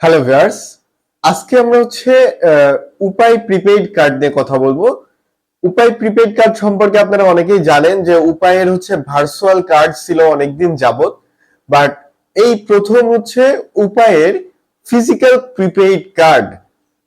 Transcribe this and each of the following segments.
Hello viewers আজকে আমরা হচ্ছে উপায় প্রিপেইড কার্ড নিয়ে কথা বলব। উপায় প্রিপেইড কার্ড সম্পর্কে আপনারা অনেকেই জানেন যে উপায়ের হচ্ছে ভার্চুয়াল কার্ড ছিল অনেকদিন যাবৎ। বাট এই প্রথম হচ্ছে উপায়ের ফিজিক্যাল প্রিপেইড কার্ড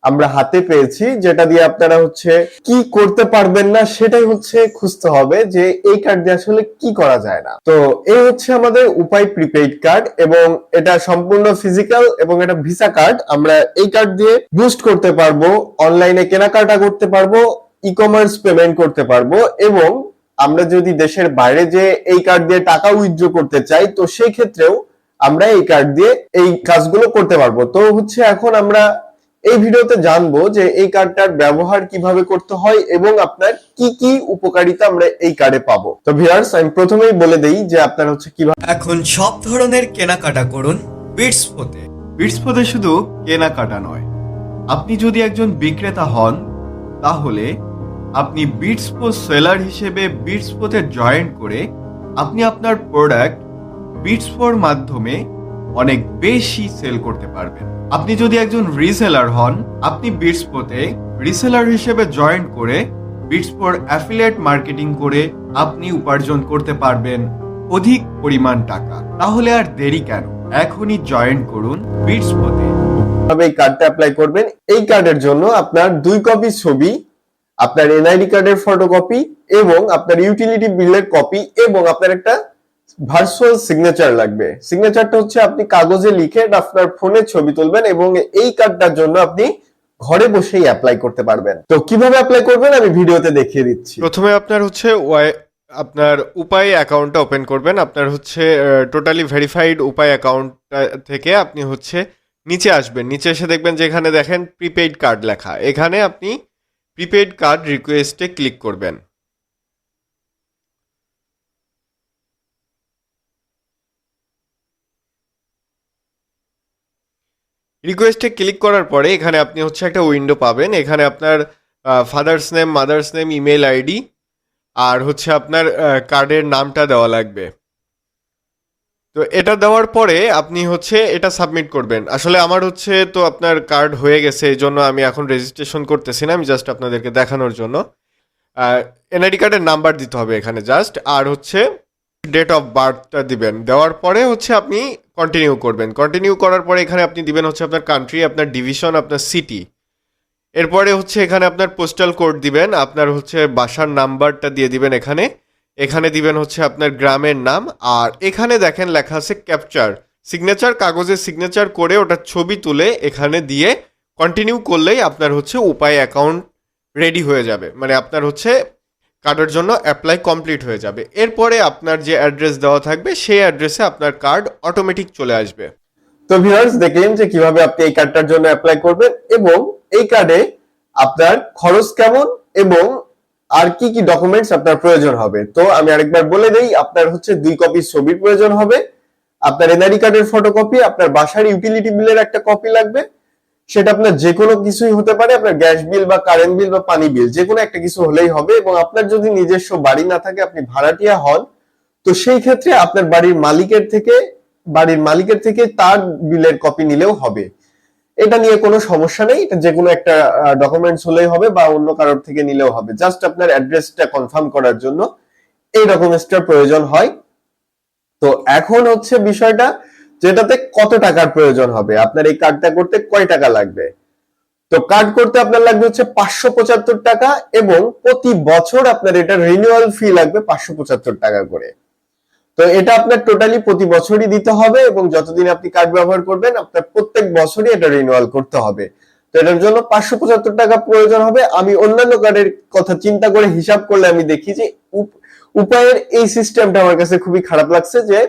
আমরা হাতে পেয়েছি, যেটা দিয়ে আপনারা হচ্ছে কি করতে পারবেন না সেটাই হচ্ছে খুঁজতে হবে যে এই কার্ড দিয়ে আসলে কি করা যায় না। তো এই হচ্ছে আমাদের উপায় প্রিপেইড কার্ড এবং এটা সম্পূর্ণ ফিজিক্যাল এবং এটা ভিসা কার্ড আমরা এই কার্ড দিয়ে বুস্ট করতে পারব অনলাইনে কেনাকাটা করতে পারব ই কমার্স পেমেন্ট করতে পারব এবং আমরা যদি দেশের বাইরে যে এই কার্ড দিয়ে টাকা উইথড্র করতে চাই, তো সেই ক্ষেত্রেও আমরা এই কার্ড দিয়ে এই কাজগুলো করতে পারব। তো হচ্ছে এখন আমরা এই ভিডিওতে জানব যে এই কার্ডটার ব্যবহার কীভাবে করতে হয় এবং আপনার কি কি উপকারিতা আমরা এই কার্ডে পাবো। তো ভিউয়ার্স আমি প্রথমেই বলে দেই যে আপনার হচ্ছে কীভাবে এখন সব ধরনের কেনাকাটা করুন বিটস পোতে বিটসপোতে শুধু কেনাকাটা নয়। আপনি যদি একজন বিক্রেতা হন তাহলে আপনি বিটসপো সেলার হিসেবে বিটসপোতে জয়েন করে আপনি আপনার প্রোডাক্ট বিটসপোর মাধ্যমে অনেক বেশি সেল করতে পারবেন। আপনি যদি একজন রিসেলার হন, আপনি বিটসপোতে রিসেলার হিসেবে জয়েন করে বিটসপোর অ্যাফিলিয়েট মার্কেটিং করে আপনি উপার্জন করতে পারবেন অধিক পরিমাণ টাকা। তাহলে আর দেরি কেন? এখনই জয়েন করুন বিটসপোতে এই কার্ডটা অ্যাপ্লাই করবেন। এই কার্ডের জন্য আপনার দুই কপি ছবি, আপনার এনআইডি কার্ডের ফটোকপি এবং আপনার ইউটিলিটি বিলের কপি এবং আপনার একটা ভার্চুয়াল সিগনেচার লাগবে। সিগনেচারটা হচ্ছে আপনি কাগজে লিখে আপনার ফোনে ছবি তুলবেন এবং এই কার্ডটার জন্য আপনি ঘরে বসেই অ্যাপ্লাই করতে পারবেন। তো কীভাবে অ্যাপ্লাই করবেন আমি ভিডিওতে দেখিয়ে দিচ্ছি। প্রথমে আপনার হচ্ছে আপনার উপায় অ্যাকাউন্টটা ওপেন করবেন। আপনার হচ্ছে টোটালি ভেরিফাইড উপায় অ্যাকাউন্ট থেকে আপনি হচ্ছে নিচে আসবেন। নিচে এসে দেখবেন যে এখানে দেখেন প্রিপেইড কার্ড লেখা। এখানে আপনি প্রিপেইড কার্ড রিকোয়েস্টে ক্লিক করবেন। রিকোয়েস্টে ক্লিক করার পরে এখানে আপনি হচ্ছে একটা উইন্ডো পাবেন। এখানে আপনার father's name mother's name email ID আর হচ্ছে আপনার কার্ডের নামটা দেওয়া লাগবে। তো এটা দেওয়ার পরে আপনি হচ্ছে এটা সাবমিট করবেন। আসলে আমার হচ্ছে তো আপনার কার্ড হয়ে গেছে এই জন্য আমি এখন রেজিস্ট্রেশন করতেছি না, আমি জাস্ট আপনাদেরকে দেখানোর জন্য। এনআইডি কার্ডের নাম্বার দিতে হবে এখানে জাস্ট আর হচ্ছে ডেট অফ বার্থটা দিবেন। দেওয়ার পরে হচ্ছে আপনি কন্টিনিউ করবেন। কন্টিনিউ করার পরে এখানে আপনি দিবেন হচ্ছে আপনার কান্ট্রি আপনার ডিভিশন আপনার সিটি এরপরে হচ্ছে এখানে আপনার পোস্টাল কোড দিবেন। আপনার হচ্ছে বাসার নাম্বারটা দিয়ে দিবেন এখানে। এখানে দিবেন হচ্ছে আপনার গ্রামের নাম। আর এখানে দেখেন লেখা আছে ক্যাপচার সিগনেচার কাগজে সিগনেচার করে ওটা ছবি তুলে এখানে দিয়ে কন্টিনিউ করলেই আপনার হচ্ছে উপায় অ্যাকাউন্ট রেডি হয়ে যাবে। মানে আপনার হচ্ছে কার্ডের জন্য অ্যাপ্লাই কমপ্লিট হয়ে যাবে। এরপরে আপনার যে অ্যাড্রেস দেওয়া থাকবে, সেই অ্যাড্রেসে আপনার কার্ড অটোমেটিক চলে আসবে। তো ভিউয়ার্স দেখলেন যে কীভাবে আপনি এই কার্ডটার জন্য অ্যাপ্লাই করবেন এবং এই কার্ডে আপনার খরচ কেমন এবং আর কি কি ডকুমেন্টস আপনার প্রয়োজন হবে। তো আমি আরেকবার বলে দেই, আপনার হচ্ছে দুই কপি ছবির প্রয়োজন হবে। আপনার এনআরই কার্ডের ফটোকপি আপনার বাসার ইউটিলিটি বিলের একটা কপি লাগবে। সেটা আপনার যে কোনো কিছুই হতে পারে, আপনার গ্যাস বিল বা কারেন্ট বিল বা পানি বিল যে কোনো একটা কিছু হলেই হবে এবং আপনার যদি নিজস্ব বাড়ি না থাকে, আপনি ভাড়াটিয়া হন, তো সেই ক্ষেত্রে আপনার বাড়ির মালিকের থেকে, বাড়ির মালিকের থেকে তার বিলের কপি নিলেও হবে। এটা নিয়ে কোনো সমস্যা নেই যে কোনো একটা ডকুমেন্টস হলেই হবে বা অন্য কারোর থেকে নিলেও হবে। জাস্ট আপনার অ্যাড্রেসটা কনফার্ম করার জন্য এই ডকুমেন্টসটার প্রয়োজন হয়। তো এখন হচ্ছে বিষয়টা যেটাতে কত টাকার প্রয়োজন হবে? আপনার এই কার্ডটা করতে কয় টাকা লাগবে? তো কার্ড করতে আপনার লাগবে হচ্ছে পাঁচশো পঁচাত্তর টাকা এবং প্রতি বছর আপনার এটা রিনিউয়াল ফি লাগবে পাঁচশো পঁচাত্তর টাকা করে। তো এটা আপনার টোটালি প্রতি বছরই দিতে হবে এবং যতদিন আপনি কার্ড ব্যবহার করবেন, আপনার প্রত্যেক বছরই এটা রিনিউয়াল করতে হবে। তো এটার জন্য পাঁচশো পঁচাত্তর টাকা প্রয়োজন হবে। আমি অন্যান্য কার্ডের কথা চিন্তা করে হিসাব করলে আমি দেখি যে উপ- উপায়ের এই সিস্টেমটা আমার কাছে খুবই খারাপ লাগছে যে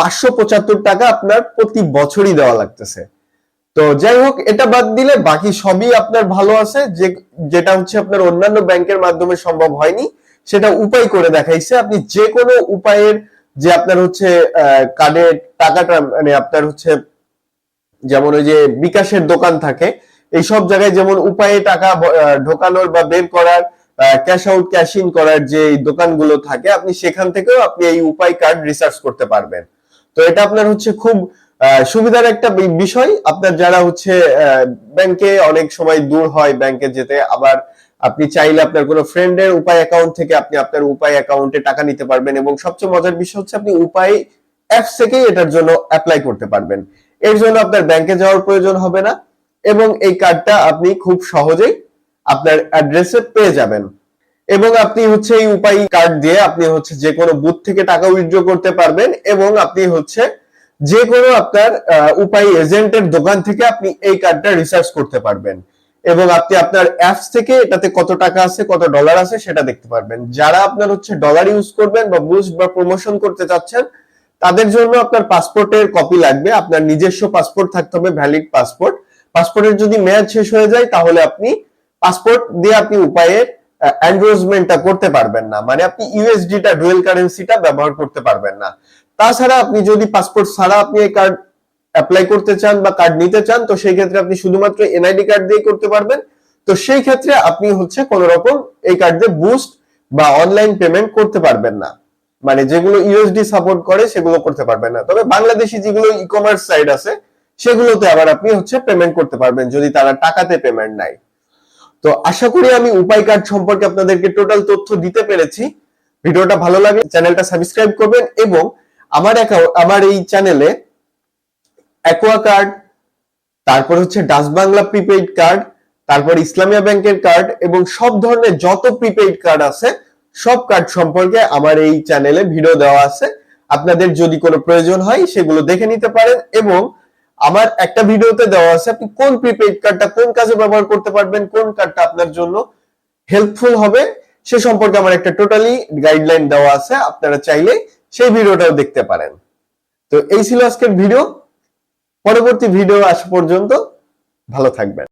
পাঁচশো পঁচাত্তর টাকা আপনার প্রতি বছরই দেওয়া লাগতেছে। তো যাই হোক, এটা বাদ দিলে বাকি সবই আপনার ভালো আছে, যে, যেটা হচ্ছে আপনার অন্যান্য ব্যাংকের মাধ্যমে সম্ভব হয়নি, সেটা উপায় করে দেখাইছে। আপনি যে কোনো উপায়ের যে আপনার হচ্ছে কার্ডের টাকাটা মানে আপনার হচ্ছে, যেমন ওই যে বিকাশের দোকান থাকে এই সব জায়গায় যেমন উপায়ে টাকা ঢোকানোর বা বের করার ক্যাশ আউট, ক্যাশ ইন করার যে দোকানগুলো থাকে, আপনি সেখান থেকেও আপনি এই উপায় কার্ড রিসার্চ করতে পারবেন। তো এটা আপনার হচ্ছে খুব সুবিধার একটা বিষয়। আপনার যারা হচ্ছে ব্যাংকে অনেক সময় দূর হয় ব্যাংকে যেতে, আবার আপনি চাইলে আপনার কোনো ফ্রেন্ডের উপায় অ্যাকাউন্ট থেকে আপনি আপনার উপায় অ্যাকাউন্টে টাকা নিতে পারবেন এবং সবচেয়ে মজার বিষয় হচ্ছে আপনি উপায় অ্যাপস থেকেই এটার জন্য অ্যাপ্লাই করতে পারবেন। এর জন্য আপনার ব্যাংকে যাওয়ার প্রয়োজন হবে না এবং এই কার্ডটা আপনি খুব সহজেই আপনার অ্যাড্রেসে পেয়ে যাবেন। এবং আপনি হচ্ছে এই উপায় কার্ড দিয়ে আপনি হচ্ছে যে কোনো বুথ থেকে টাকা উইথড্র করতে পারবেন এবং আপনি হচ্ছে যে কোনো আপনার উপায় এজেন্টের দোকান থেকে আপনি এই কার্ডটা রিসার্চ করতে পারবেন। এবং আপনি আপনার অ্যাপস থেকে এটাতে কত টাকা আছে, কত ডলার আছে সেটা দেখতে পারবেন। যারা আপনার হচ্ছে ডলার ইউজ করবেন বা বুস্ট বা প্রমোশন করতে চাচ্ছেন, তাদের জন্য আপনার পাসপোর্টের কপি লাগবে। আপনার নিজস্ব পাসপোর্ট থাকতে হবে ভ্যালিড পাসপোর্ট পাসপোর্টের যদি মেয়াদ শেষ হয়ে যায়, তাহলে আপনি পাসপোর্ট দিয়ে আপনি উপায়ের এনরোজমেন্টটা করতে পারবেন না। মানে আপনি ইউএসডিটা ডুয়েল কারেন্সিটা ব্যবহার করতে পারবেন না। তাছাড়া আপনি যদি পাসপোর্ট ছাড়া আপনি এই কার্ড অ্যাপ্লাই করতে চান বা কার্ড নিতে চান, তো সেই ক্ষেত্রে আপনি শুধুমাত্র এনআইডি কার্ড দিয়ে করতে পারবেন। তো সেই ক্ষেত্রে আপনি হচ্ছে কোন রকম এই কার্ড দিয়ে বুস্ট বা অনলাইন পেমেন্ট করতে পারবেন না। মানে যেগুলো ইউএসডি সাপোর্ট করে, সেগুলো করতে পারবেন না। তবে বাংলাদেশি যেগুলো ই কমার্স সাইট আছে, সেগুলোতে আবার আপনি হচ্ছে পেমেন্ট করতে পারবেন, যদি তারা টাকাতে পেমেন্ট নাই তো আশা করি আমি উপায় কার্ড সম্পর্কে আপনাদেরকে টোটাল তথ্য দিতে পেরেছি। ভিডিওটা ভালো লাগে চ্যানেলটা সাবস্ক্রাইব করবেন এবং আমার আমার এই চ্যানেলে অ্যাকোয়া কার্ড তারপর হচ্ছে ডাচ বাংলা প্রিপেইড কার্ড তারপর ইসলামিয়া ব্যাংকের কার্ড এবং সব ধরনের যত প্রিপেইড কার্ড আছে, সব কার্ড সম্পর্কে আমার এই চ্যানেলে ভিডিও দেওয়া আছে। আপনাদের যদি কোনো প্রয়োজন হয়, সেগুলো দেখে নিতে পারেন এবং আমার একটা ভিডিওতে দেওয়া আছে, আপনি কোন প্রিপেইড কার্ডটা কোন কাজে ব্যবহার করতে পারবেন, কোন কার্ডটা আপনার জন্য হেল্পফুল হবে, সে সম্পর্কে আমার একটা টোটালি গাইডলাইন দেওয়া আছে, আপনারা চাইলে সেই ভিডিওটাও দেখতে পারেন। তো এই ছিল আজকের ভিডিও, পরবর্তী ভিডিও আসা পর্যন্ত, ভালো থাকবেন।